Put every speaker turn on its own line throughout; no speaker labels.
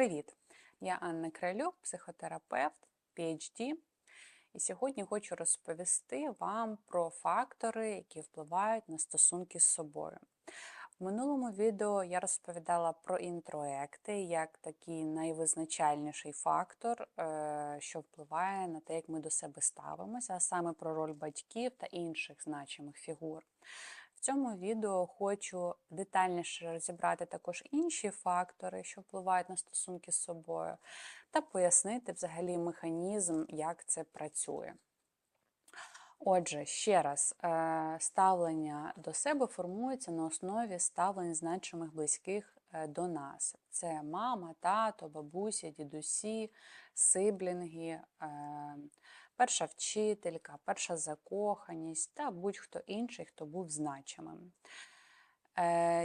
Привіт! Я Анна Кралюк, психотерапевт, PhD. І сьогодні хочу розповісти вам про фактори, які впливають на стосунки з собою. В минулому відео я розповідала про інтроекти як такий найвизначальніший фактор, е, що впливає на те, як ми до себе ставимося, а саме про роль батьків та інших значимих фігур. В цьому відео хочу детальніше розібрати також інші фактори, що впливають на стосунки з собою, та пояснити взагалі механізм, як це працює. Отже, ще раз, е, ставлення до себе формується на основі ставлень значимих близьких е, до нас. Це мама, тато, бабуся, дідусі, сиблінги, е, перша вчителька, перша закоханість та будь-хто інший, хто був значимим.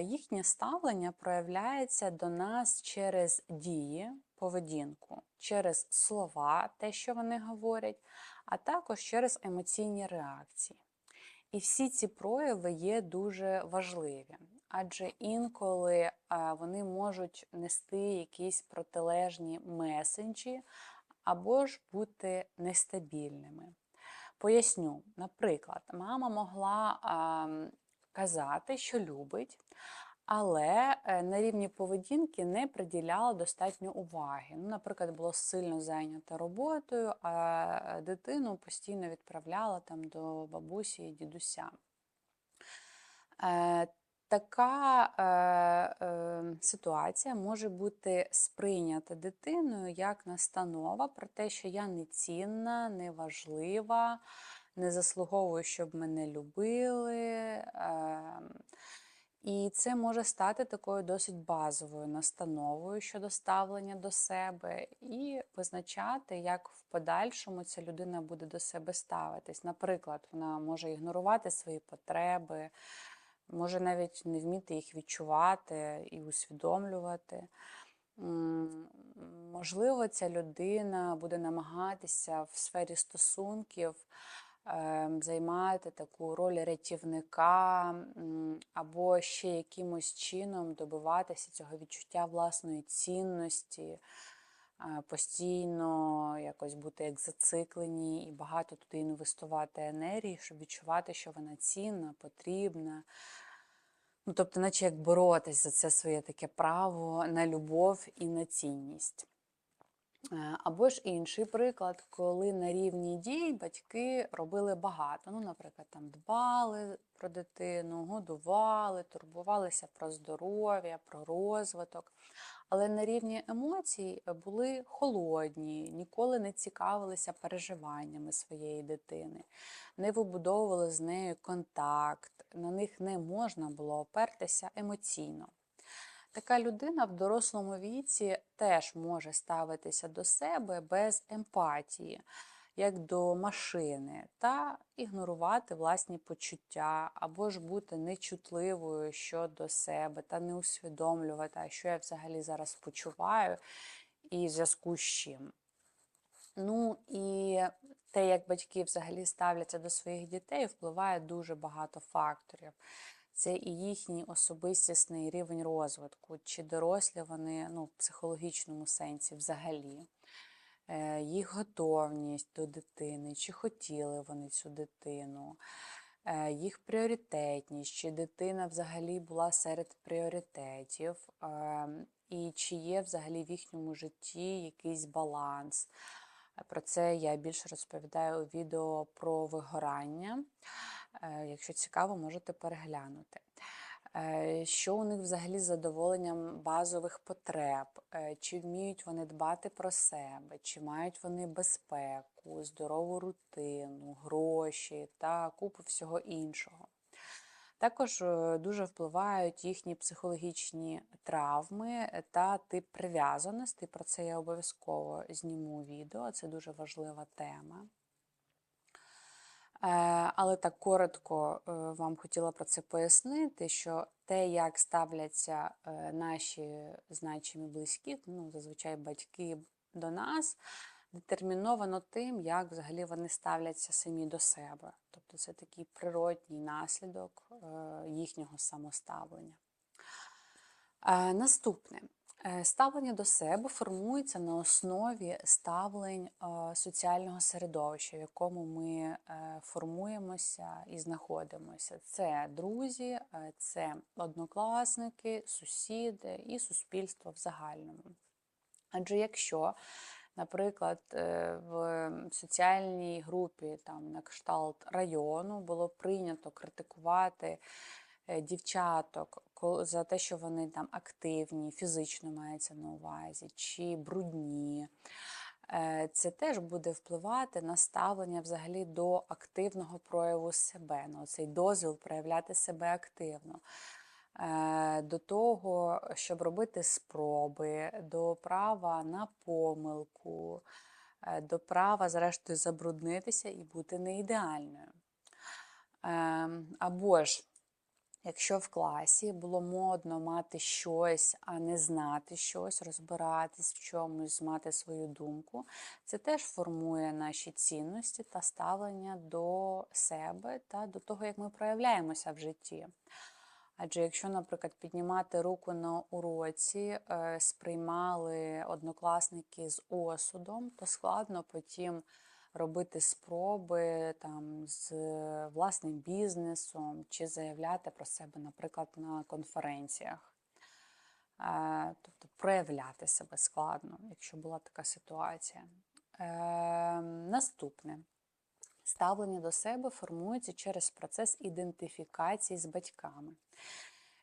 Їхнє ставлення проявляється до нас через дії, поведінку, через слова, те, що вони говорять, а також через емоційні реакції. І всі ці прояви є дуже важливі, адже інколи вони можуть нести якісь протилежні месенджі або ж бути нестабільними. Поясню, наприклад, мама могла а, казати, що любить, але е, на рівні поведінки не приділяла достатньо уваги. Ну, Наприклад, було сильно зайнята роботою, а дитину постійно відправляла там до бабусі і дідуся. Така е, е, ситуація може бути сприйнята дитиною як настанова про те, що я не цінна, не важлива, не заслуговую, щоб мене любили. Е, і це може стати такою досить базовою настановою щодо ставлення до себе, і визначати, як в подальшому ця людина буде до себе ставитись. Наприклад, вона може ігнорувати свої потреби, може навіть не вміти їх відчувати і усвідомлювати. Можливо, ця людина буде намагатися в сфері стосунків ем, займати таку роль рятівника, або ще якимось чином добиватися цього відчуття власної цінності, постійно якось бути як зациклені і багато туди інвестувати енергії, щоб відчувати, що вона цінна, потрібна. Ну, Тобто, наче як боротись за це своє таке право на любов і на цінність. Е, або ж інший приклад, коли на рівні дій батьки робили багато. Ну, Наприклад, там дбали про дитину, годували, турбувалися про здоров'я, про розвиток. Але на рівні емоцій були холодні, ніколи не цікавилися переживаннями своєї дитини, не вибудовували з нею контакт, на них не можна було опертися емоційно. Така людина в дорослому віці теж може ставитися до себе без емпатії, як до машини, та ігнорувати власні почуття, або ж бути нечутливою щодо себе, та не усвідомлювати, що я взагалі зараз почуваю і в зв'язку з чим. Ну і те, як батьки взагалі ставляться до своїх дітей, впливає дуже багато факторів це і їхній особистісний рівень розвитку, чи дорослі вони ну, в психологічному сенсі взагалі, е, їх готовність до дитини, чи хотіли вони цю дитину, е, їх пріоритетність, чи дитина взагалі була серед пріоритетів, ем, і чи є взагалі в їхньому житті якийсь баланс. Про це я більше розповідаю у відео про вигорання. Е, якщо цікаво, можете переглянути. Е, що у них взагалі з задоволенням базових потреб, е, чи вміють вони дбати про себе, чи мають вони безпеку, здорову рутину, гроші та купу всього іншого. Також дуже впливають їхні психологічні травми та тип прив'язаності. Про це я обов'язково зніму відео, це дуже важлива тема. Е, але так коротко е, вам хотіла про це пояснити, що те, як ставляться е, наші значимі близькі, ну, зазвичай батьки до нас, детерміновано тим, як взагалі вони ставляться самі до себе. Тобто це такий природній наслідок їхнього самоставлення. Наступне. Е, Ставлення до себе формується на основі ставлень е, соціального середовища, в якому ми е, формуємося і знаходимося. Це друзі, це однокласники, сусіди і суспільство в загальному. Адже якщо, наприклад, в соціальній групі, там на кшталт району, було прийнято критикувати дівчаток ко- за те, що вони там активні, фізично мається на увазі, чи брудні, е, це теж буде впливати на ставлення взагалі до активного прояву себе, на цей дозвіл проявляти себе активно е, до того, щоб робити спроби, до права на помилку, е, до права, зрештою, забруднитися і бути неідеальною. Ем, Або ж, якщо в класі було модно мати щось, а не знати щось, розбиратись в чомусь, мати свою думку, це теж формує наші цінності та ставлення до себе та до того, як ми проявляємося в житті. Адже якщо, наприклад, піднімати руку на уроці е, сприймали однокласники з осудом, то складно потім робити спроби там з власним бізнесом чи заявляти про себе, наприклад, на конференціях. Е, Тобто проявляти себе складно, якщо була така ситуація. Е, Наступне. Ставлення до себе формується через процес ідентифікації з батьками.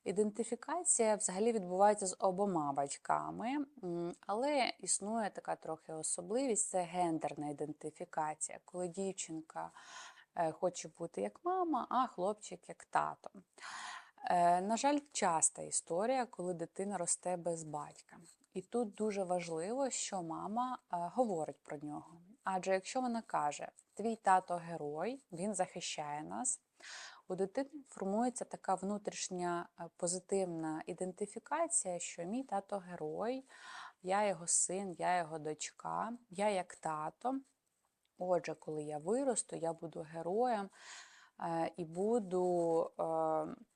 Ідентифікація взагалі відбувається з обома батьками, але існує така трохи особливість це гендерна ідентифікація, коли дівчинка е, хоче бути як мама, а хлопчик як тато. Е, На жаль, часта історія, коли дитина росте без батька. І тут дуже важливо, що мама е, говорить про нього. Адже якщо вона каже, твій тато герой, він захищає нас, у дитини формується така внутрішня е, позитивна ідентифікація, що мій тато герой, я його син, я його дочка, я як тато. Отже, коли я виросту, я буду героєм е, і буду е,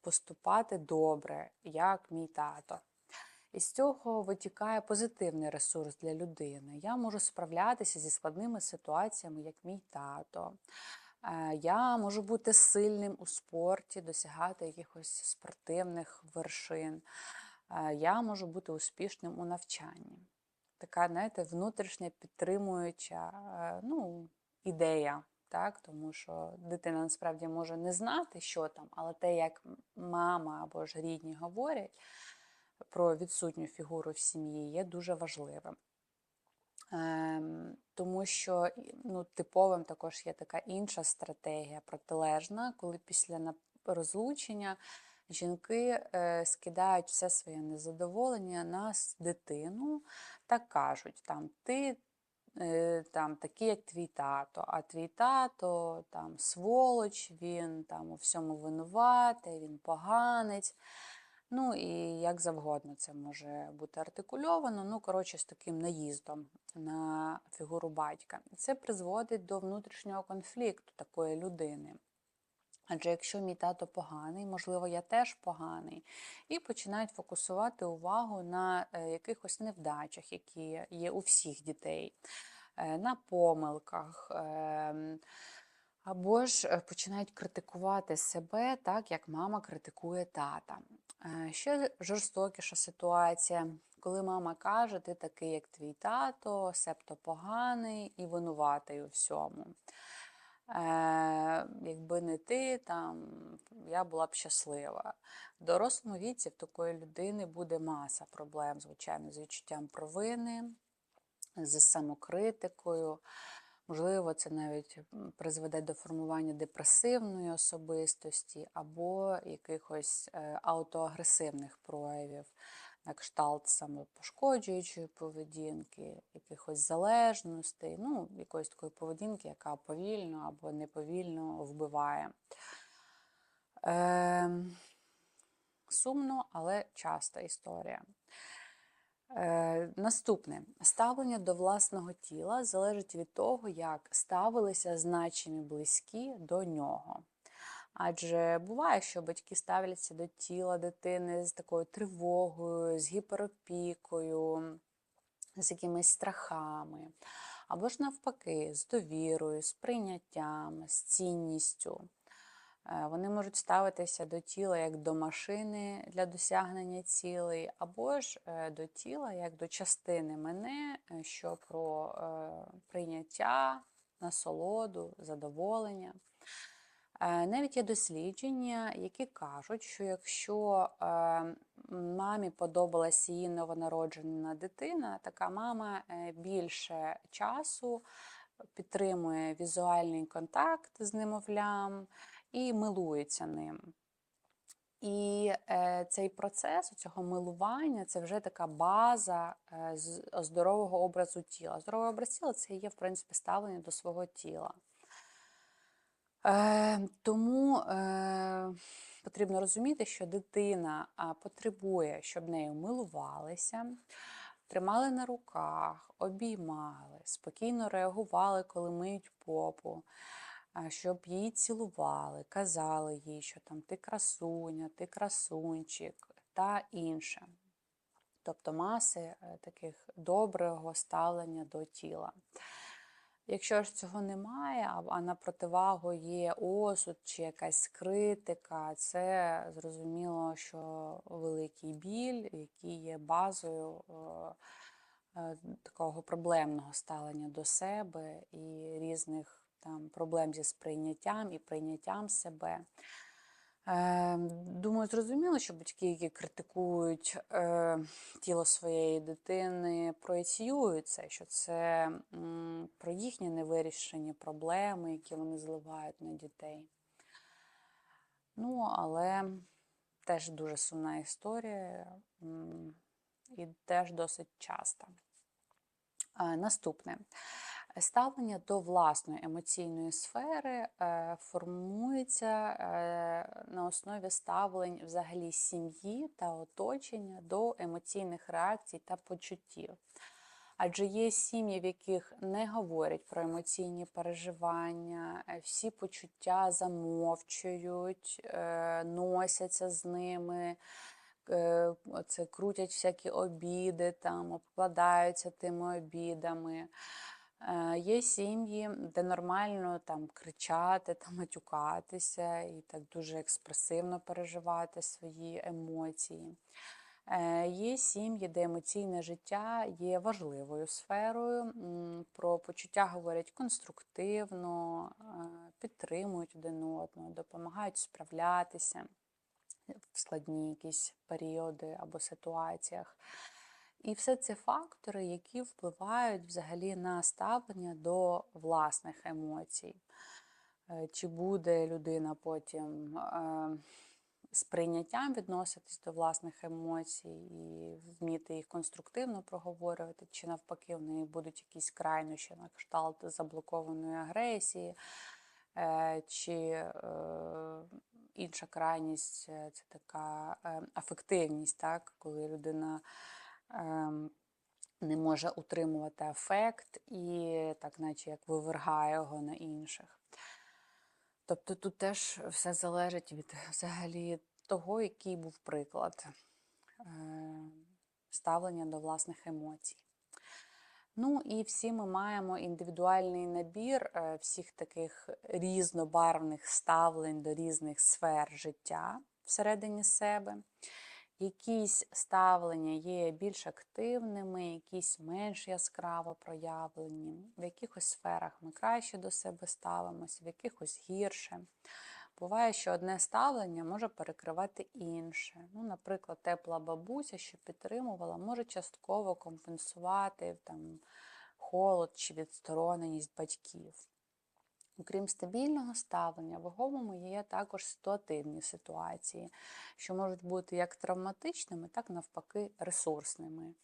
поступати добре, як мій тато. І з цього витікає позитивний ресурс для людини. Я можу справлятися зі складними ситуаціями, як мій тато. Е, Я можу бути сильним у спорті, досягати якихось спортивних вершин. Е, Я можу бути успішним у навчанні. Така, знаєте, внутрішня підтримуюча е, ну, ідея, так? тому що дитина насправді може не знати, що там, але те, як мама або ж рідні говорять про відсутню фігуру в сім'ї, є дуже важливим. Ем, Тому що ну, типовим також є така інша стратегія протилежна, коли після розлучення жінки е, скидають все своє незадоволення на дитину та кажуть, там, ти е, там, такий, як твій тато, а твій тато там сволоч, він там у всьому винуватий, він поганець. Ну і як завгодно це може бути артикульовано, ну, коротше, з таким наїздом на фігуру батька. Це призводить до внутрішнього конфлікту такої людини. Адже якщо мій тато поганий, можливо, я теж поганий, і починають фокусувати увагу на е, якихось невдачах, які є у всіх дітей, е, на помилках. ем, або ж е, починають критикувати себе так, як мама критикує тата. Е, Ще жорстокіша ситуація, коли мама каже, ти такий, як твій тато, себто поганий і винуватий у всьому. Е, якби не ти, там, я була б щаслива. В дорослому віці в такої людини буде маса проблем, звичайно, з відчуттям провини, з самокритикою. Можливо, це навіть призведе до формування депресивної особистості або якихось е, аутоагресивних проявів, на кшталт самопошкоджуючої поведінки, якихось залежностей, ну, якоїсь такої поведінки, яка повільно або неповільно вбиває. Ем, Сумно, але часта історія. Е, Наступне ставлення до власного тіла залежить від того, як ставилися значимі близькі до нього. Адже буває, що батьки ставляться до тіла дитини з такою тривогою, з гіперопікою, з якимись страхами, або ж навпаки, з довірою, з прийняттям, з цінністю. Е, Вони можуть ставитися до тіла як до машини для досягнення цілей, або ж е, до тіла як до частини мене, е, що про прийняття, насолоду, задоволення. Навіть є дослідження, які кажуть, що якщо мамі подобалась її новонароджена дитина, така мама більше часу підтримує візуальний контакт з немовлям і милується ним. І е, цей процес цього милування це вже така база е, з- здорового образу тіла. Здоровий образ тіла це є, в принципі, ставлення до свого тіла. Е, тому е, потрібно розуміти, що дитина потребує, щоб нею милувалися, тримали на руках, обіймали, спокійно реагували, коли миють попу, щоб її цілували, казали їй, що там ти красуня, ти красунчик та інше. Тобто маси е, таких доброго ставлення до тіла. Якщо ж цього немає, а- на противагу є осуд чи якась критика, це зрозуміло, що великий біль, який є базою е, е, такого проблемного ставлення до себе і різних там проблем зі сприйняттям і прийняттям себе. Е, Думаю, зрозуміло, що батьки, які критикують е, тіло своєї дитини, проєціюють це, що це м, про їхні невирішені проблеми, які вони зливають на дітей. Ну, але теж дуже сумна історія м, і теж досить часта. Е, Наступне. Ставлення до власної емоційної сфери е, формується е, на основі ставлень взагалі сім'ї та оточення до емоційних реакцій та почуттів. Адже є сім'ї, в яких не говорять про емоційні переживання, е, всі почуття замовчують, носяться з ними, це крутять всякі обіди, там, обкладаються тими обідами. Е, Є сім'ї, де нормально там кричати, там матюкатися і так дуже експресивно переживати свої емоції. Е, Є сім'ї, де емоційне життя є важливою сферою. Про почуття говорять конструктивно, е, підтримують один одного, допомагають справлятися в складні якісь періоди або ситуаціях. І все це фактори, які впливають взагалі на ставлення до власних емоцій. Е, Чи буде людина потім е, з прийняттям відноситись до власних емоцій і вміти їх конструктивно проговорювати, чи навпаки в неї будуть якісь крайнощі на кшталт заблокованої агресії, е, чи інша крайність це така афективність, так, коли людина не може утримувати афект і так, наче як вивергає його на інших. Тобто тут теж все залежить від взагалі того, який був приклад е, ставлення до власних емоцій. Ну і всі ми маємо індивідуальний набір е, всіх таких різнобарвних ставлень до різних сфер життя всередині себе. Якісь ставлення є більш активними, якісь менш яскраво проявлені. В якихось сферах ми краще до себе ставимося, в якихось гірше. Буває, що одне ставлення може перекривати інше. Ну, наприклад, тепла бабуся, що підтримувала, може частково компенсувати там, холод чи відстороненість батьків. Окрім стабільного ставлення, вагомими є також ситуативні ситуації, що можуть бути як травматичними, так навпаки ресурсними.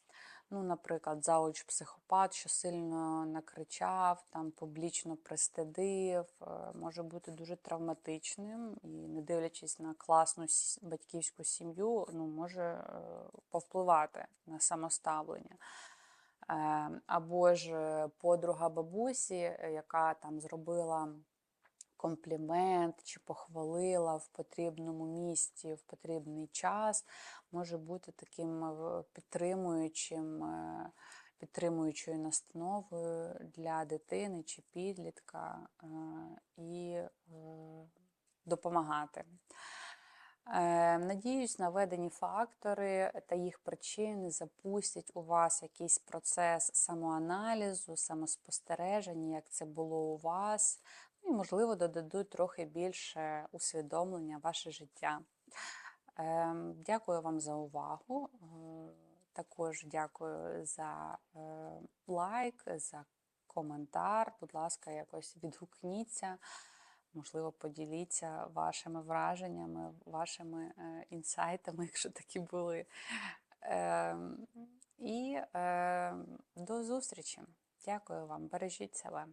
Ну, наприклад, зауч психопат, що сильно накричав, там публічно пристидив, е, може бути дуже травматичним і, не дивлячись на класну батьківську сім'ю, ну, може е, повпливати на самоставлення. Е, Або ж подруга бабусі, е, яка там зробила комплімент чи похвалила в потрібному місці, в потрібний час, може бути таким е, підтримуючим, підтримуючою настановою для дитини чи підлітка і допомагати. Е, Надіюсь, наведені фактори та їх причини запустять у вас якийсь процес самоаналізу, самоспостереження, як це було у вас, ну і, можливо, додадуть трохи більше усвідомлення ваше життя. Е, Дякую вам за увагу. Е, Також дякую за е, лайк, за коментар. Будь ласка, якось відгукніться. Можливо, поділіться вашими враженнями, вашими е, інсайтами, якщо такі були. Е, і е, до зустрічі. Дякую вам. Бережіть себе.